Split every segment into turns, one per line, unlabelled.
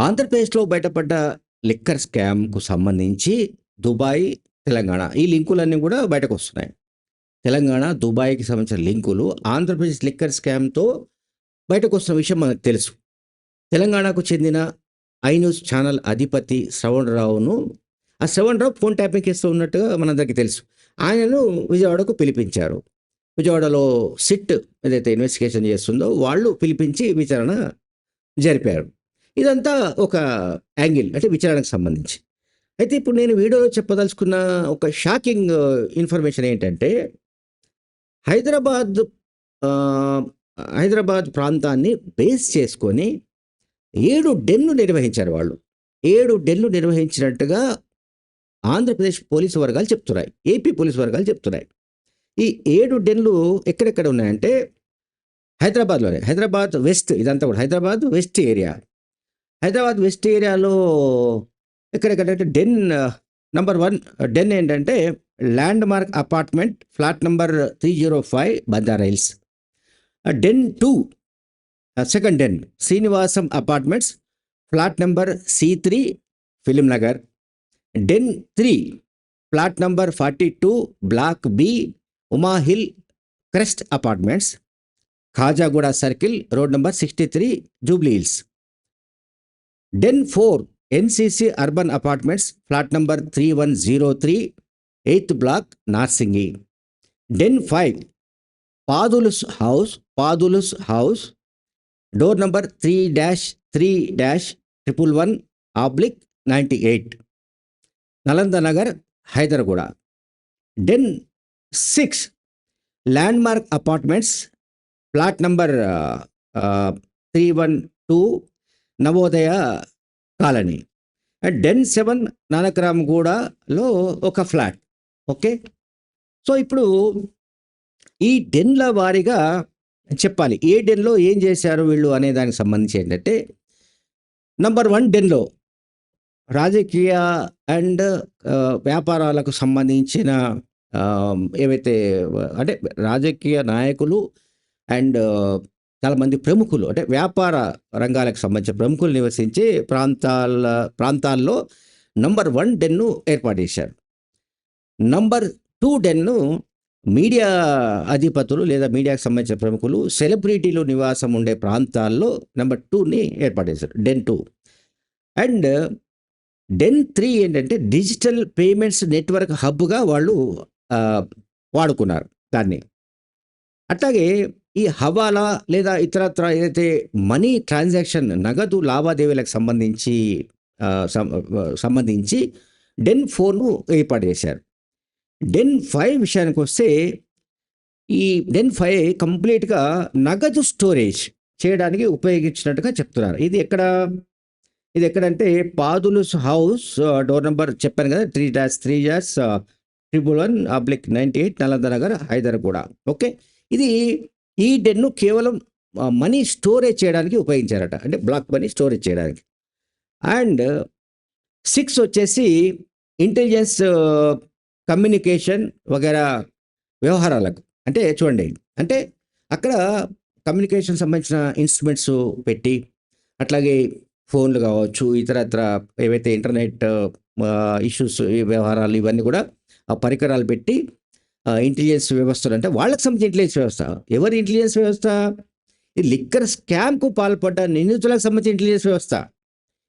ఆంధ్రప్రదేశ్‌లో బయటపడ్డ లిక్కర్ స్కామ్‌కు సంబంధించి దుబాయ్, తెలంగాణ ఈ లింకులన్నీ గూడా బయటకొస్తున్నాయి. తెలంగాణ, దుబాయ్‌కి సంబంధించిన లింకులు ఆంధ్రప్రదేశ్ లిక్కర్ స్కామ్‌తో బయటకొస్తున్న విషయం మనకు తెలుసు. తెలంగాణకు చెందిన ఐ న్యూస్ ఛానల్ అధిపతి శ్రవణరావును ఆ శ్రవణరావు ఫోన్ ట్యాపింగ్ చేస్తూ ఉన్నట్టుగా మనందరికీ తెలుసు. ఆయనను విజయవాడకు పిలిపించారు. విజయవాడలో సిట్ ఏదైతే ఇన్వెస్టిగేషన్ చేస్తుందో వాళ్ళు పిలిపించి విచారణ జరిపారు. ఇదంతా ఒక యాంగిల్ అంటే విచారణకు సంబంధించి. అయితే ఇప్పుడు నేను వీడియోలో చెప్పదలుచుకున్న ఒక షాకింగ్ ఇన్ఫర్మేషన్ ఏంటంటే హైదరాబాద్ హైదరాబాద్ ప్రాంతాన్ని బేస్ చేసుకొని ఏడు డెన్ను నిర్వహించారు వాళ్ళు. ఏడు డెన్ను నిర్వహించినట్టుగా ఆంధ్రప్రదేశ్ పోలీసు వర్గాలు చెప్తున్నాయి. ఏపీ పోలీసు వర్గాలు చెప్తున్నాయి. ఈ ఏడు డెన్‌లు ఎక్కడెక్కడ ఉన్నాయంటే హైదరాబాద్‌లోనే. హైదరాబాద్ వెస్ట్ ఇదంతా కూడా Hyderabad west area. Hyderabad west ఏరియాలో ఎక్కడెక్కడంటే డెన్ నంబర్ వన్ డెన్ ఏంటంటే landmark apartment flat number 305 Banjara hills. Den two second den Srinivasam apartments flat number సి3 Film Nagar. Den three flat number 42 block B Uma hill crest apartments. Khajaguda circle road number 63 Jubilee hills. Den 4 NCC urban apartments flat number 3103 eighth block Narsingi. Den 5 పాదులుస్ house పాదులుస్ house door number 3-3-111/98 Nalanda Nagar Hyderguda. Den 6 landmark apartments flat number ah, 312 Navodaya colony. Den 7 నానక్రామ్‌గూడలో ఒక flat. Okay. So, ఇప్పుడు ఈ డెన్‌ల వారీగా చెప్పాలి. ఏ డెన్‌లో ఏం చేశారు వీళ్ళు అనే దానికి సంబంధించి ఏంటంటే నంబర్ వన్ డెన్‌లో రాజకీయ అండ్ వ్యాపారాలకు సంబంధించిన ఏవైతే అంటే రాజకీయ నాయకులు అండ్ చాలామంది ప్రముఖులు అంటే వ్యాపార రంగాలకు సంబంధించిన ప్రముఖులు నివసించే ప్రాంతాల ప్రాంతాల్లో నంబర్ వన్ డెన్‌ను ఏర్పాటు చేశారు. నంబర్ టూ డెన్‌ను మీడియా అధిపతులు లేదా మీడియాకు సంబంధించిన ప్రముఖులు, సెలబ్రిటీలు నివాసం ఉండే ప్రాంతాల్లో నెంబర్ టూని ఏర్పాటు చేశారు. Den two and den three ఏంటంటే డిజిటల్ పేమెంట్స్ నెట్వర్క్ హబ్‌గా వాళ్ళు వాడుకున్నారు దాన్ని. అట్లాగే ఈ హవాలా లేదా ఇతరత్ర ఏదైతే మనీ ట్రాన్సాక్షన్ నగదు లావాదేవీలకు సంబంధించి సంబంధించి డెన్ ఫోర్ను ఏర్పాటు చేశారు. డెన్ ఫైవ్ విషయానికి వస్తే ఈ డెన్ ఫైవ్ కంప్లీట్‌గా నగదు స్టోరేజ్ చేయడానికి ఉపయోగించినట్టుగా చెప్తున్నారు. ఇది ఎక్కడ? ఇది ఎక్కడంటే పాదులుస్ హౌస్ డోర్ నెంబర్ చెప్పాను కదా! 3-3-111/98 నలంద నగర్ హైదర్గూడ. ఓకే. ఇది ఈ డెన్‌ను కేవలం మనీ స్టోరేజ్ చేయడానికి ఉపయోగించారట. అంటే బ్లాక్ మనీ స్టోరేజ్ చేయడానికి. అండ్ సిక్స్ వచ్చేసి ఇంటెలిజెన్స్ కమ్యూనికేషన్ వగేరా వ్యవహారాలకు. అంటే చూడండి. అంటే అక్కడ కమ్యూనికేషన్ సంబంధించిన ఇన్‌స్ట్రుమెంట్స్ పెట్టి అట్లాగే ఫోన్‌లు కావచ్చు, ఇతరత్ర ఏవైతే ఇంటర్నెట్ ఇష్యూస్ వ్యవహారాలు ఇవన్నీ కూడా ఆ పరికరాలు పెట్టి ఇంటెలిజెన్స్ వ్యవస్థలు అంటే వాళ్ళకి సంబంధించిన ఇంటెలిజెన్స్ వ్యవస్థ. ఎవరి ఇంటెలిజెన్స్ వ్యవస్థ? ఈ లిక్కర్ స్కామ్‌కు పాల్పడ్డ నిందితులకు సంబంధించిన ఇంటెలిజెన్స్ వ్యవస్థ.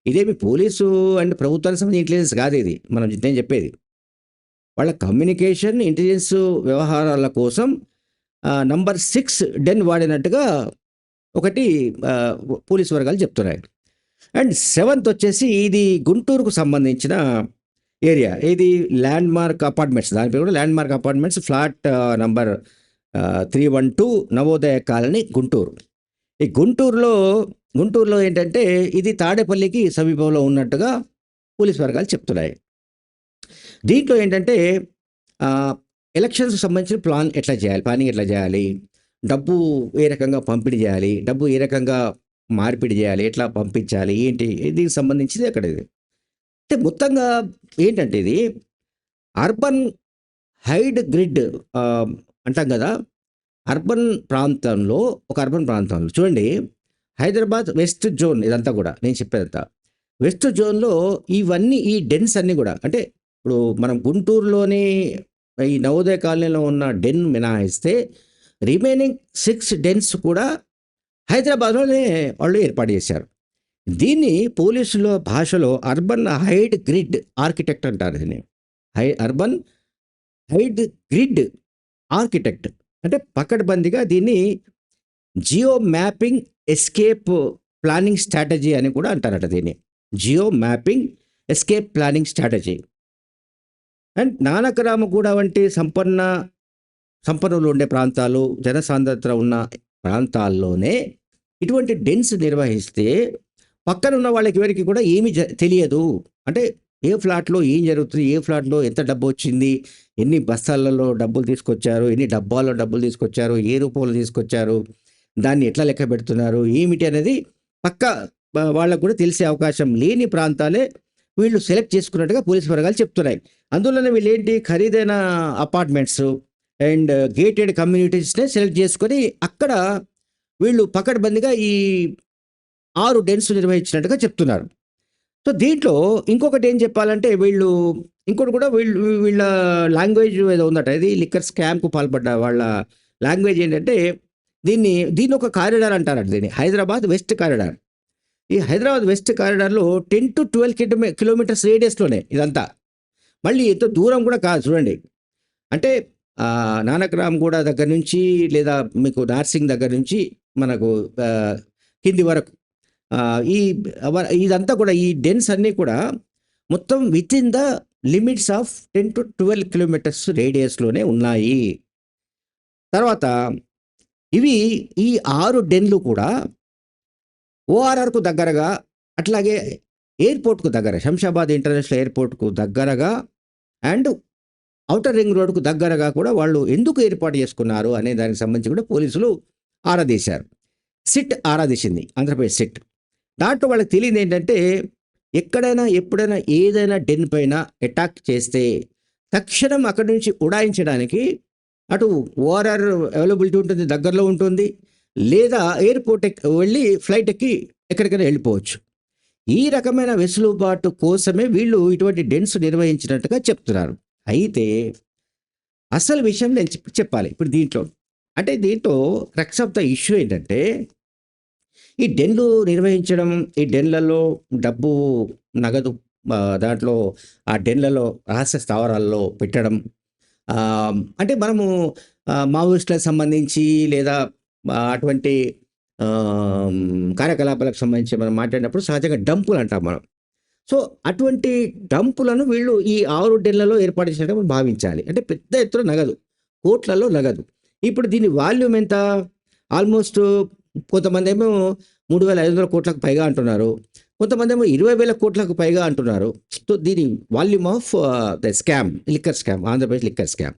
ఇదేమి పోలీసు అండ్ ప్రభుత్వానికి సంబంధించిన ఇంటెలిజెన్స్ ఇది మనం నేను చెప్పేది. వాళ్ళ కమ్యూనికేషన్, ఇంటెలిజెన్స్ వ్యవహారాల కోసం నంబర్ సిక్స్ డెన్ వాడినట్టుగా ఒకటి పోలీసు వర్గాలు చెప్తున్నాయి. అండ్ సెవెంత్ వచ్చేసి ఇది గుంటూరుకు సంబంధించిన ఏరియా. ఇది ల్యాండ్ మార్క్ అపార్ట్మెంట్స్ దాని పేరు కూడా landmark apartments flat number ah, 312 Navodaya colony Guntur. ఈ గుంటూరులో గుంటూరులో ఏంటంటే ఇది తాడేపల్లికి సమీపంలో ఉన్నట్టుగా పోలీస్ వర్గాలు చెప్తున్నాయి. దీంట్లో ఏంటంటే ఎలక్షన్స్‌కి సంబంధించిన ప్లాన్ ఎట్లా చేయాలి? ప్లానింగ్ ఎట్లా చేయాలి? డబ్బు ఏ రకంగా పంపిణీ చేయాలి? డబ్బు ఏ రకంగా మార్పిడి చేయాలి? ఎట్లా పంపించాలి? ఏంటి? దీనికి సంబంధించింది అక్కడ ఇది. అంటే మొత్తంగా ఏంటంటే ఇది అర్బన్ హైడ్ గ్రిడ్ అంటాం కదా! అర్బన్ ప్రాంతంలో ఒక అర్బన్ ప్రాంతంలో చూడండి హైదరాబాద్ వెస్ట్ జోన్ ఇదంతా కూడా నేను చెప్పేదంతా. వెస్ట్ జోన్‌లో ఇవన్నీ ఈ డెన్స్ అన్నీ కూడా అంటే ఇప్పుడు మనం గుంటూరులోని ఈ నవోదయ కాలనీలో ఉన్న డెన్ మినహాయిస్తే రిమైనింగ్ సిక్స్ డెన్స్ కూడా హైదరాబాద్‌లోనే వాళ్ళు ఏర్పాటు చేశారు. దీన్ని పోలీసులో భాషలో అర్బన్ హైడ్ గ్రిడ్ ఆర్కిటెక్ట్ అంటారు దీన్ని. High urban hide grid architect అంటే పకడ్బందీగా దీన్ని geo mapping escape planning strategy అని కూడా అంటారట దీన్ని. Geo mapping escape planning strategy. And Nanakramguda వంటి సంపన్న సంపన్నులు ఉండే ప్రాంతాలు, జనసాంద్రత ఉన్న ప్రాంతాల్లోనే ఇటువంటి డెన్స్ నిర్వహిస్తే పక్కన ఉన్న వాళ్ళకి ఎవరికీ కూడా ఏమి జ తెలియదు. అంటే ఏ ఫ్లాట్‌లో ఏం జరుగుతుంది? ఏ ఫ్లాట్‌లో ఎంత డబ్బు వచ్చింది ఎన్ని బస్తాలలో డబ్బులు తీసుకొచ్చారు? ఎన్ని డబ్బాల్లో డబ్బులు తీసుకొచ్చారు? ఏ రూపంలో తీసుకొచ్చారు? దాన్ని ఎట్లా లెక్క పెడుతున్నారు? ఏమిటి అనేది పక్క వాళ్ళకు కూడా తెలిసే అవకాశం లేని ప్రాంతాలే వీళ్ళు సెలెక్ట్ చేసుకున్నట్టుగా పోలీస్ వర్గాలు చెప్తున్నాయి. అందులోనే వీళ్ళేంటి ఖరీదైన అపార్ట్మెంట్స్ అండ్ గేటెడ్ కమ్యూనిటీస్‌నే సెలెక్ట్ చేసుకొని అక్కడ వీళ్ళు పకడ్బందీగా ఈ ఆరు డెన్స్ నిర్వహించినట్టుగా చెప్తున్నారు. సో, దీంట్లో ఇంకొకటి ఏం చెప్పాలంటే వీళ్ళు ఇంకోటి కూడా వీళ్ళు వీళ్ళ లాంగ్వేజ్ ఏదో ఉందట. ఇది లిక్కర్ స్కామ్‌కు పాల్పడ్డ వాళ్ళ లాంగ్వేజ్ ఏంటంటే దీన్ని దీన్ని ఒక కారిడార్ అంటారట దీన్ని. Hyderabad west corridor. ఈ హైదరాబాద్ వెస్ట్ కారిడార్‌లో 10-12 కిలోమీ కిలోమీటర్స్ రేడియస్‌లోనే ఇదంతా. మళ్ళీ ఎంతో దూరం కూడా కాదు చూడండి. అంటే నానక్రామ్ కూడా దగ్గర నుంచి లేదా మీకు నార్సింగ్ దగ్గర నుంచి మనకు హిందీ వరకు ఈ ఇదంతా కూడా ఈ డెన్స్ అన్నీ కూడా మొత్తం within the limits of 10-12 kilometres రేడియస్‌లోనే ఉన్నాయి. తర్వాత ఇవి ఈ ఆరు డెన్‌లు కూడా ఓఆర్ఆర్‌కు దగ్గరగా అట్లాగే ఎయిర్‌పోర్ట్‌కు దగ్గర శంషాబాద్ ఇంటర్నేషనల్ ఎయిర్‌పోర్ట్‌కు దగ్గరగా అండ్ అవుటర్ రింగ్ రోడ్‌కు దగ్గరగా కూడా వాళ్ళు ఎందుకు ఏర్పాటు చేసుకున్నారు అనే దానికి సంబంధించి కూడా పోలీసులు ఆరాదీశారు సిట్ ఆరా ఆంధ్రప్రదేశ్ సిట్. దాంట్లో వాళ్ళకి తెలియనిదేంటంటే ఎక్కడైనా, ఎప్పుడైనా ఏదైనా డెన్ పైన అటాక్ చేస్తే తక్షణం అక్కడి నుంచి ఉడాయించడానికి అటు ఓఆర్ఆర్ అవైలబిలిటీ ఉంటుంది. దగ్గరలో ఉంటుంది. లేదా ఎయిర్‌పోర్ట్ వెళ్ళి ఫ్లైట్ ఎక్కి ఎక్కడికైనా వెళ్ళిపోవచ్చు. ఈ రకమైన వెసులుబాటు కోసమే వీళ్ళు ఇటువంటి డెన్స్ నిర్వహించినట్టుగా చెప్తున్నారు. అయితే అసలు విషయం నేను చెప్ చెప్పాలి ఇప్పుడు దీంట్లో. అంటే దీంట్లో క్రక్స్ ఆఫ్ ద ఇష్యూ ఏంటంటే ఈ డెన్‌లు నిర్వహించడం, ఈ డెన్‌లలో డబ్బు, నగదు దాంట్లో ఆ డెన్‌లలో రహస్య స్థావరాల్లో పెట్టడం. అంటే మనము మావోయిస్టులకు సంబంధించి లేదా అటువంటి కార్యకలాపాలకు సంబంధించి మనం మాట్లాడినప్పుడు సహజంగా డంపులు అంటాం మనం. సో, అటువంటి డంపులను వీళ్ళు ఈ ఆరు డెన్‌లలో ఏర్పాటు చేసినట్టు భావించాలి. అంటే పెద్ద ఎత్తున నగదు. కోట్లలో నగదు. ఇప్పుడు దీని వాల్యూమ్ ఎంత? ఆల్‌మోస్ట్ కొంతమందేమో 3,500 కోట్లకు పైగా అంటున్నారు. కొంతమందేమో 20,000 కోట్లకు పైగా అంటున్నారు. సో, దీని volume of the scam liquor scam Andhra Pradesh liquor scam.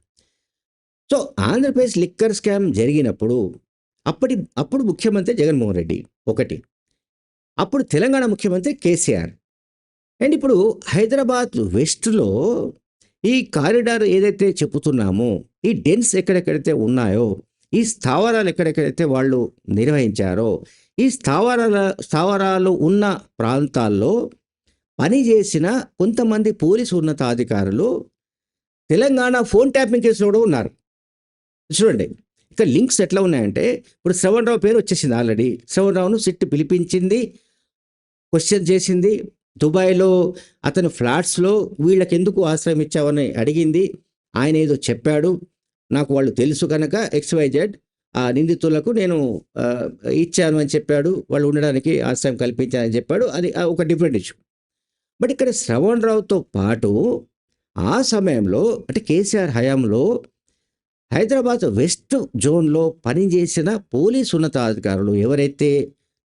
So, Andhra Pradesh liquor scam జరిగినప్పుడు అప్పటి అప్పుడు ముఖ్యమంత్రి జగన్మోహన్ రెడ్డి ఒకటి. అప్పుడు తెలంగాణ ముఖ్యమంత్రి కేసీఆర్. అండ్ ఇప్పుడు హైదరాబాద్ వెస్ట్‌లో ఈ కారిడార్ ఏదైతే చెబుతున్నామో ఈ డెన్స్ ఎక్కడెక్కడైతే ఉన్నాయో, ఈ స్థావరాలు ఎక్కడెక్కడైతే వాళ్ళు నిర్వహించారో, ఈ స్థావరాల స్థావరాలు ఉన్న ప్రాంతాల్లో పనిచేసిన కొంతమంది పోలీసు ఉన్నతాధికారులు తెలంగాణ ఫోన్ ట్యాపింగ్ కేసులో కూడా ఉన్నారు. చూడండి. ఇక్కడ లింక్స్ ఎట్లా ఉన్నాయంటే ఇప్పుడు శ్రవణరావు పేరు వచ్చేసింది ఆల్రెడీ. శ్రవణరావును సిట్ పిలిపించింది. క్వశ్చన్ చేసింది. దుబాయ్‌లో అతని ఫ్లాట్స్‌లో వీళ్ళకెందుకు ఆశ్రయం ఇచ్చావని అడిగింది. ఆయన ఏదో చెప్పాడు. నాకు వాళ్ళు తెలుసు కనుక ఎక్స్‌వైజెడ్ ఆ నిందితులకు నేను ఇచ్చాను అని చెప్పాడు. వాళ్ళు ఉండడానికి ఆశ్రయం కల్పించానని చెప్పాడు. అది ఒక డిఫరెంట్ ఇష్యూ. బట్ ఇక్కడ శ్రవణరావుతో పాటు ఆ సమయంలో అంటే కేసీఆర్ హయాంలో హైదరాబాద్ వెస్ట్ జోన్‌లో పనిచేసిన పోలీసు ఉన్నతాధికారులు ఎవరైతే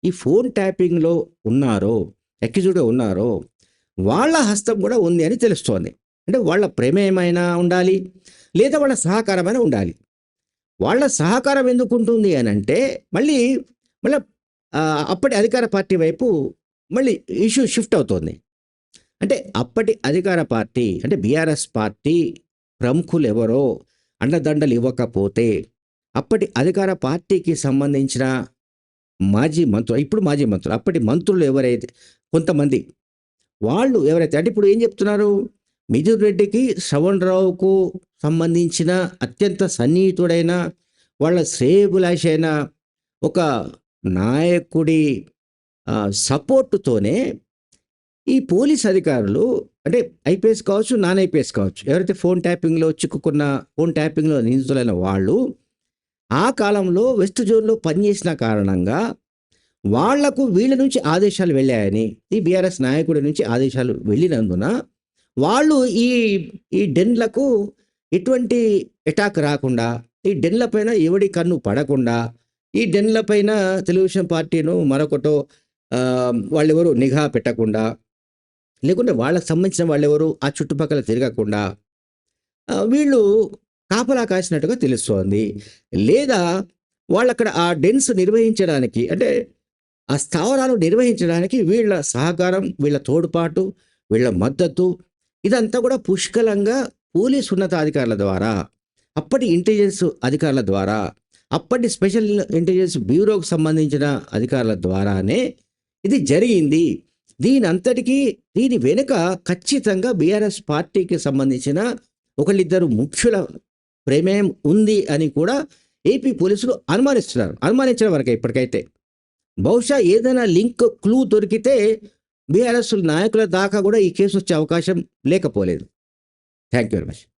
ఈ ఫోన్ ట్యాపింగ్‌లో ఉన్నారో, అక్యూజ్డ్‌గా ఉన్నారో, వాళ్ళ హస్తం కూడా ఉంది అని తెలుస్తోంది. అంటే వాళ్ళ ప్రమేయమైనా ఉండాలి. లేదా వాళ్ళ సహకారమైనా ఉండాలి. వాళ్ళ సహకారం ఎందుకుంటుంది అంటే మళ్ళీ మళ్ళీ అప్పటి అధికార పార్టీ వైపు మళ్ళీ ఇష్యూ షిఫ్ట్ అవుతుంది అంటే అప్పటి అధికార పార్టీ అంటే బీఆర్ఎస్ పార్టీ ప్రముఖులు ఎవరో అండదండలు ఇవ్వకపోతే అప్పటి అధికార పార్టీకి సంబంధించిన మాజీ మంత్రులు ఇప్పుడు మాజీ మంత్రులు అప్పటి మంత్రులు ఎవరైతే కొంతమంది వాళ్ళు ఎవరైతే అంటే ఇప్పుడు ఏం చెప్తున్నారు మిథున్ రెడ్డికి శ్రవణ్ రావుకు సంబంధించిన అత్యంత సన్నిహితుడైన వాళ్ళ శ్రేయభిలాష అయిన ఒక నాయకుడి సపోర్టుతోనే ఈ పోలీస్ అధికారులు అంటే ఐపీఎస్ కావచ్చు నాన్ ఐపీఎస్ కావచ్చు ఎవరైతే ఫోన్ ట్యాపింగ్లో చిక్కుకున్న ఫోన్ ట్యాపింగ్లో నిందితులైన వాళ్ళు ఆ కాలంలో వెస్ట్ జోన్లో పనిచేసిన కారణంగా వాళ్ళకు వీళ్ళ నుంచి ఆదేశాలు వెళ్ళాయని ఈ బీఆర్ఎస్ నాయకుడి నుంచి ఆదేశాలు వెళ్ళినందున వాళ్ళు ఈ ఈ డెన్లకు ఎటువంటి అటాక్ రాకుండా ఈ డెన్ల పైన ఎవడి కన్ను పడకుండా ఈ డెన్ల పైన తెలుగుదేశం పార్టీను మరొకటో వాళ్ళెవరు నిఘా పెట్టకుండా లేకుంటే వాళ్ళకి సంబంధించిన వాళ్ళెవరు ఆ చుట్టుపక్కల తిరగకుండా వీళ్ళు కాపలా కాసినట్టుగా తెలుస్తోంది. లేదా వాళ్ళు అక్కడ ఆ డెన్స్ నిర్వహించడానికి అంటే ఆ స్థావరాలు నిర్వహించడానికి వీళ్ళ సహకారం వీళ్ళ తోడ్పాటు వీళ్ళ మద్దతు ఇదంతా కూడా పుష్కలంగా పోలీస్ ఉన్నతాధికారుల ద్వారా అప్పటి ఇంటెలిజెన్స్ అధికారుల ద్వారా అప్పటి స్పెషల్ ఇంటెలిజెన్స్ బ్యూరోకు సంబంధించిన అధికారుల ద్వారానే ఇది జరిగింది. దీని అంతటికీ దీని వెనుక ఖచ్చితంగా బీఆర్ఎస్ పార్టీకి సంబంధించిన ఒకళ్ళిద్దరు ముఖ్యుల ప్రమేయం ఉంది అని కూడా ఏపీ పోలీసులు అనుమానిస్తున్నారు. అనుమానించిన వరకే ఇప్పటికైతే. బహుశా ఏదైనా లింక్ క్లూ దొరికితే బీఆర్ఎస్ నాయకుల దాకా కూడా ఈ కేసు వచ్చే అవకాశం లేకపోలేదు. Thank you very much